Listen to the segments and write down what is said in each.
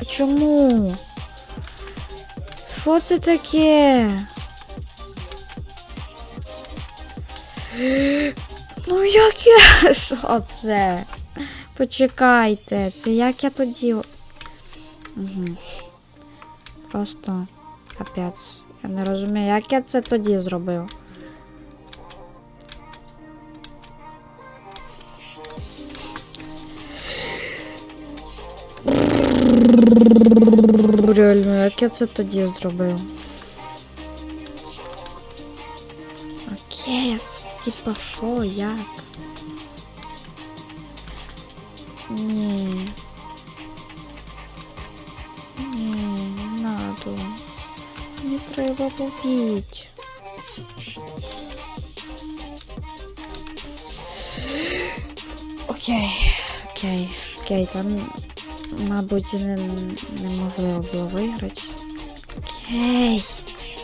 А чому? Що це таке? Ну як я. Що це? Почекайте, це як я тоді. Угу. Просто капець. Я не розумію, як я це тоді зробив. Реально, як я це тоді зробив? Окей, це типа що, як? Ні. Ні, не надо. Не треба побіть. Окей, окей, окей, там, мабуть, не, неможливо було виграти. Окей,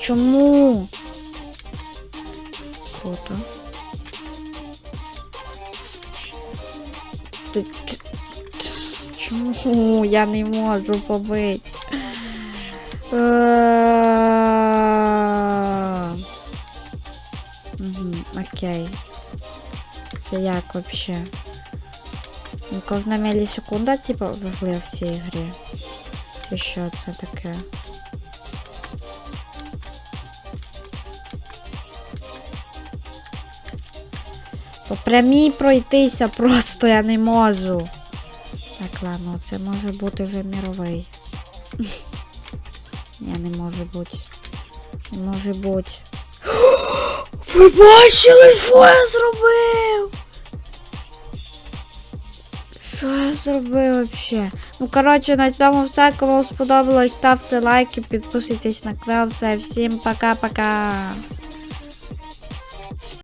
чому? Круто. Чому я не можу побити? Угу, окей. Це як вообще? Кожна мілісекунда, типа, важлива в цій грі. Чи що це таке? По прямій пройтися просто я не можу. Так, ладно, це може бути вже міровий. Я не може бути. Не може бути. Ви бачили, що я зробив? Що я зробив взагалі? Ну, коротше, на цьому все. Кому сподобалось, ставте лайки, підписуйтесь на канал. Всім пока-пока.